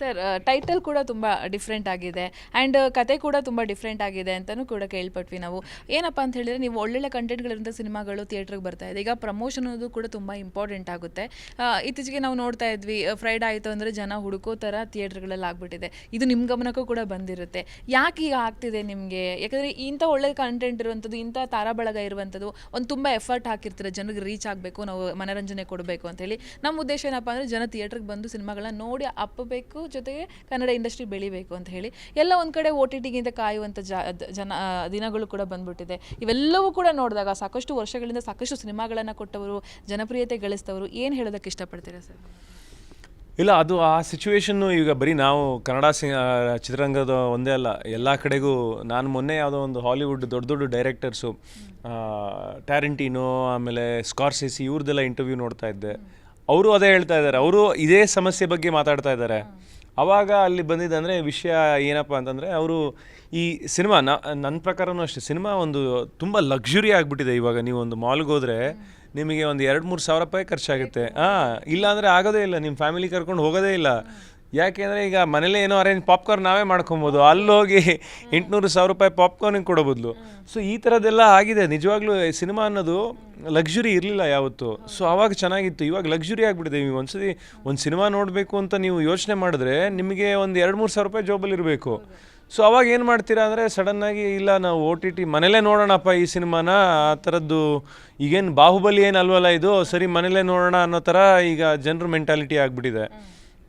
Sir title ಕೂಡ ತುಂಬ different ಆಗಿದೆ ಆ್ಯಂಡ್ ಕತೆ ಕೂಡ ತುಂಬ ಡಿಫ್ರೆಂಟ್ ಆಗಿದೆ ಅಂತಲೂ ಕೂಡ ಕೇಳ್ಪಟ್ವಿ ನಾವು. ಏನಪ್ಪ ಅಂತ ಹೇಳಿದ್ರೆ ನೀವು ಒಳ್ಳೊಳ್ಳೆ ಕಂಟೆಂಟ್ಗಳಿಂದ ಸಿನಿಮಾಗಳು ಥಿಯೇಟ್ರಿಗೆ ಬರ್ತಾ ಇದೆ. ಈಗ ಪ್ರಮೋಷನ್ ಅನ್ನೋದು ಕೂಡ ತುಂಬ ಇಂಪಾರ್ಟೆಂಟ್ ಆಗುತ್ತೆ. ಇತ್ತೀಚೆಗೆ ನಾವು ನೋಡ್ತಾ ಇದ್ವಿ ಫ್ರೈಡ್ ಆಯಿತು ಅಂದರೆ ಜನ ಹುಡುಕೋ ಥರ ಥಿಯೇಟ್ರ್ಗಳಲ್ಲಿ ಆಗ್ಬಿಟ್ಟಿದೆ. ಇದು ನಿಮ್ಮ ಗಮನಕ್ಕೂ ಕೂಡ ಬಂದಿರುತ್ತೆ. ಯಾಕೆ ಈಗ ಆಗ್ತಿದೆ ನಿಮಗೆ? ಯಾಕಂದರೆ ಇಂಥ ಒಳ್ಳೆ ಕಂಟೆಂಟ್ ಇರುವಂಥದ್ದು, ಇಂಥ ತಾರಾಬಳಗ ಇರುವಂಥದ್ದು ಒಂದು ತುಂಬ ಎಫರ್ಟ್ ಹಾಕಿರ್ತಾರೆ, ಜನರಿಗೆ ರೀಚ್ ಆಗಬೇಕು, ನಾವು ಮನೋರಂಜನೆ ಕೊಡಬೇಕು ಅಂತೇಳಿ ನಮ್ಮ ಉದ್ದೇಶ ಏನಪ್ಪ ಅಂದರೆ ಜನ ಥಿಯೇಟ್ರಿಗೆ ಬಂದು ಸಿನಿಮಾಗಳನ್ನ ನೋಡಿ ಅಪ್ಪಬೇಕು ಜೊತೆಗೆ ಕನ್ನಡ ಇಂಡಸ್ಟ್ರಿ ಬೆಳಿಬೇಕು ಅಂತ ಹೇಳಿ. ಎಲ್ಲ ಒಂದು ಕಡೆ ಓ ಟಿ ಟಿಗಿಂತ ಕಾಯುವಂಥ ಜನ ದಿನಗಳು ಕೂಡ ಬಂದ್ಬಿಟ್ಟಿದೆ. ಇವೆಲ್ಲವೂ ಕೂಡ ನೋಡಿದಾಗ ಸಾಕಷ್ಟು ವರ್ಷಗಳಿಂದ ಸಾಕಷ್ಟು ಸಿನಿಮಾಗಳನ್ನು ಕೊಟ್ಟವರು, ಜನಪ್ರಿಯತೆ ಗಳಿಸ್ತವರು. ಏನು ಹೇಳೋದಕ್ಕೆ ಇಷ್ಟಪಡ್ತೀರಾ ಸರ್? ಇಲ್ಲ, ಅದು ಆ ಸಿಚುವೇಶನ್ನು ಈಗ ಬರೀ ನಾವು ಕನ್ನಡ ಸಿ ಚಿತ್ರರಂಗದ ಒಂದೇ ಅಲ್ಲ, ಎಲ್ಲ ಕಡೆಗೂ ನಾನು ಮೊನ್ನೆ ಯಾವುದೋ ಒಂದು ಹಾಲಿವುಡ್ ದೊಡ್ಡ ದೊಡ್ಡ ಡೈರೆಕ್ಟರ್ಸು ಟ್ಯಾರೆಂಟಿನೋ, ಆಮೇಲೆ ಸ್ಕಾರ್ಸೆಸಿ ಇವ್ರದ್ದೆಲ್ಲ ಇಂಟರ್ವ್ಯೂ ನೋಡ್ತಾ ಇದ್ದೆ. ಅವರು ಅದೇ ಹೇಳ್ತಾ ಇದ್ದಾರೆ. ಅವರು ಇದೇ ಸಮಸ್ಯೆ ಬಗ್ಗೆ ಮಾತಾಡ್ತಾ ಇದ್ದಾರೆ. ಅವಾಗ ಅಲ್ಲಿ ಬಂದಿದ್ದಂದರೆ ವಿಷಯ ಏನಪ್ಪ ಅಂತಂದರೆ ಅವರು ಈ ಸಿನಿಮಾ ನನ್ನ ಪ್ರಕಾರನೂ ಅಷ್ಟೇ ಸಿನಿಮಾ ಒಂದು ತುಂಬ ಲಕ್ಸುರಿ ಆಗಿಬಿಟ್ಟಿದೆ ಇವಾಗ. ನೀವು ಒಂದು ಮಾಲ್ಗೆ ಹೋದರೆ ನಿಮಗೆ ಒಂದು ಎರಡು ಮೂರು ಸಾವಿರ ರೂಪಾಯಿ ಖರ್ಚಾಗುತ್ತೆ. ಹಾಂ. ಇಲ್ಲ ಅಂದರೆ ಆಗೋದೇ ಇಲ್ಲ. ನಿಮ್ಮ ಫ್ಯಾಮಿಲಿ ಕರ್ಕೊಂಡು ಹೋಗೋದೇ ಇಲ್ಲ. ಯಾಕೆಂದರೆ ಈಗ ಮನೇಲಿ ಏನೋ ಅರೇಂಜ್ ಪಾಪ್ಕಾರ್ನ್ ನಾವೇ ಮಾಡ್ಕೊಬೋದು. ಅಲ್ಲಿ ಹೋಗಿ ಎಂಟುನೂರು ಸಾವಿರ ರೂಪಾಯಿ ಪಾಪ್ಕಾರ್ನಿಗೆ ಕೊಡೋ ಬದಲು. ಸೊ ಈ ಥರದ್ದೆಲ್ಲ ಆಗಿದೆ. ನಿಜವಾಗ್ಲೂ ಸಿನಿಮಾ ಅನ್ನೋದು ಲಕ್ಸುರಿ ಇರಲಿಲ್ಲ ಯಾವತ್ತು. ಸೊ ಅವಾಗ ಚೆನ್ನಾಗಿತ್ತು. ಇವಾಗ ಲಕ್ಸುರಿ ಆಗಿಬಿಟ್ಟಿದೆ. ನೀವು ಒಂದ್ಸತಿ ಒಂದು ಸಿನಿಮಾ ನೋಡಬೇಕು ಅಂತ ನೀವು ಯೋಚನೆ ಮಾಡಿದ್ರೆ ನಿಮಗೆ ಒಂದು ಎರಡು ಮೂರು ಸಾವಿರ ರೂಪಾಯಿ ಜಾಬಲ್ಲಿ ಇರಬೇಕು. ಸೊ ಅವಾಗ ಏನು ಮಾಡ್ತೀರಾ ಅಂದರೆ ಸಡನ್ನಾಗಿ ಇಲ್ಲ, ನಾವು ಓ ಟಿ ಟಿ ಮನೇಲೇ ನೋಡೋಣಪ್ಪ ಈ ಸಿನಿಮಾನ. ಆ ಥರದ್ದು ಈಗೇನು ಬಾಹುಬಲಿ ಏನು ಅಲ್ವಲ್ಲ ಇದು? ಸರಿ ಮನೇಲೇ ನೋಡೋಣ ಅನ್ನೋ ಥರ ಈಗ ಜನರು ಮೆಂಟಾಲಿಟಿ ಆಗಿಬಿಟ್ಟಿದೆ.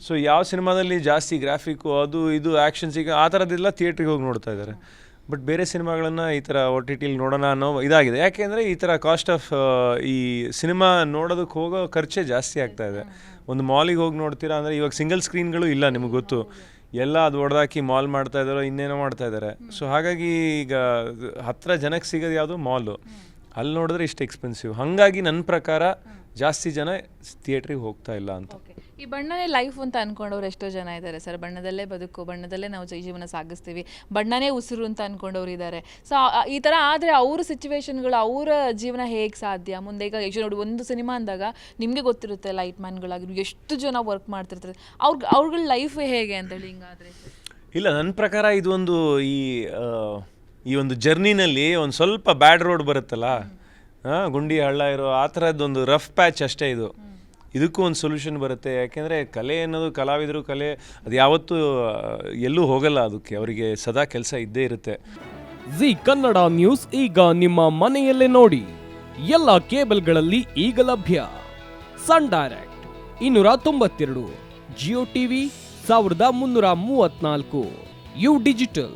ಸೊ ಯಾವ ಸಿನಿಮಾದಲ್ಲಿ ಜಾಸ್ತಿ ಗ್ರಾಫಿಕ್ಕು ಅದು ಇದು ಆ್ಯಕ್ಷನ್ಸ್ ಈಗ ಆ ಥರದ್ದೆಲ್ಲ ಥಿಯೇಟ್ರಿಗೆ ಹೋಗಿ ನೋಡ್ತಾ ಇದ್ದಾರೆ. ಬಟ್ ಬೇರೆ ಸಿನಿಮಾಗಳನ್ನು ಈ ಥರ ಒ ಟಿ ಟಿಲಿ ನೋಡೋಣ ಅನ್ನೋ ಇದಾಗಿದೆ. ಯಾಕೆಂದರೆ ಈ ಥರ ಕಾಸ್ಟ್ ಆಫ್ ಈ ಸಿನಿಮಾ ನೋಡೋದಕ್ಕೆ ಹೋಗೋ ಖರ್ಚೇ ಜಾಸ್ತಿ ಆಗ್ತಾ ಇದೆ. ಒಂದು ಮಾಲಿಗೆ ಹೋಗಿ ನೋಡ್ತೀರಾ ಅಂದರೆ ಇವಾಗ ಸಿಂಗಲ್ ಸ್ಕ್ರೀನ್ಗಳು ಇಲ್ಲ ನಿಮ್ಗೆ ಗೊತ್ತು. ಎಲ್ಲ ಅದು ಹೊಡೆದಾಕಿ ಮಾಲ್ ಮಾಡ್ತಾ ಇದ್ದಾರೋ ಇನ್ನೇನೋ ಮಾಡ್ತಾ ಇದ್ದಾರೆ ಸೊ ಹಾಗಾಗಿ ಈಗ ಹತ್ತಿರ ಜನಕ್ಕೆ ಸಿಗೋದು ಯಾವುದು ಮಾಲು ಅಲ್ಲಿ ನೋಡಿದ್ರೆ ಇಷ್ಟು ಎಕ್ಸ್ಪೆನ್ಸಿವ್ ಹಾಗಾಗಿ ನನ್ನ ಪ್ರಕಾರ ಜಾಸ್ತಿ ಜನ ಥಿಯೇಟ್ರಿಗೆ ಹೋಗ್ತಾ ಇಲ್ಲ ಅಂತ. ಈ ಬಣ್ಣನೇ ಲೈಫ್ ಅಂತ ಅನ್ಕೊಂಡವ್ರು ಎಷ್ಟೋ ಜನ ಇದ್ದಾರೆ ಸರ್. ಬಣ್ಣದಲ್ಲೇ ಬದುಕು ಬಣ್ಣದಲ್ಲೇ ನಾವು ಜೈ- ಜೀವನ ಸಾಗಿಸ್ತೀವಿ. ಬಣ್ಣನೇ ಉಸಿರು ಅಂತ ಅನ್ಕೊಂಡವ್ರು ಇದ್ದಾರೆ. ಸೊ ಈ ಥರ ಆದರೆ ಅವ್ರ ಸಿಚುವೇಶನ್ಗಳು ಅವರ ಜೀವನ ಹೇಗೆ ಸಾಧ್ಯ? ಮುಂದೆ ಈಗ ಎಷ್ಟು ನೋಡಿ ಒಂದು ಸಿನಿಮಾ ಅಂದಾಗ ನಿಮಗೆ ಗೊತ್ತಿರುತ್ತೆ ಲೈಟ್ ಮ್ಯಾನ್ಗಳಾಗಿರು ಎಷ್ಟು ಜನ ವರ್ಕ್ ಮಾಡ್ತಿರ್ತಾರೆ. ಅವ್ರ ಅವ್ರಗಳ ಲೈಫ್ ಹೇಗೆ ಅಂತೇಳಿ ಹಿಂಗಾದ್ರೆ? ಇಲ್ಲ ನನ್ನ ಪ್ರಕಾರ ಇದೊಂದು ಈ ಈ ಒಂದು ಜರ್ನಿನಲ್ಲಿ ಒಂದು ಸ್ವಲ್ಪ ಬ್ಯಾಡ್ ರೋಡ್ ಬರುತ್ತಲ್ಲ? ಗುಂಡಿ ಹಳ್ಳ ಇರೋ ಆ ಥರದ್ದೊಂದು ರಫ್ ಪ್ಯಾಚ್ ಅಷ್ಟೇ ಇದು. ಇದಕ್ಕೂ ಒಂದು ಸೊಲ್ಯೂಷನ್ ಬರುತ್ತೆ. ಯಾಕೆಂದರೆ ಕಲೆ ಅನ್ನೋದು ಕಲಾವಿದರು ಕಲೆ, ಅದು ಯಾವತ್ತೂ ಎಲ್ಲೂ ಹೋಗಲ್ಲ ಅದಕ್ಕೆ. ಅವರಿಗೆ ಸದಾ ಕೆಲಸ ಇದ್ದೇ ಇರುತ್ತೆ. ಜಿ ಕನ್ನಡ ನ್ಯೂಸ್ ಈಗ ನಿಮ್ಮ ಮನೆಯಲ್ಲೇ ನೋಡಿ. ಎಲ್ಲ ಕೇಬಲ್ಗಳಲ್ಲಿ ಈಗ ಲಭ್ಯ. ಸನ್ ಡೈರೆಕ್ಟ್ ಇನ್ನೂರ ತೊಂಬತ್ತೆರಡು, ಜಿಯೋ ಟಿವಿ ಸಾವಿರದ ಮುನ್ನೂರ ಮೂವತ್ನಾಲ್ಕು, ಯು ಡಿಜಿಟಲ್.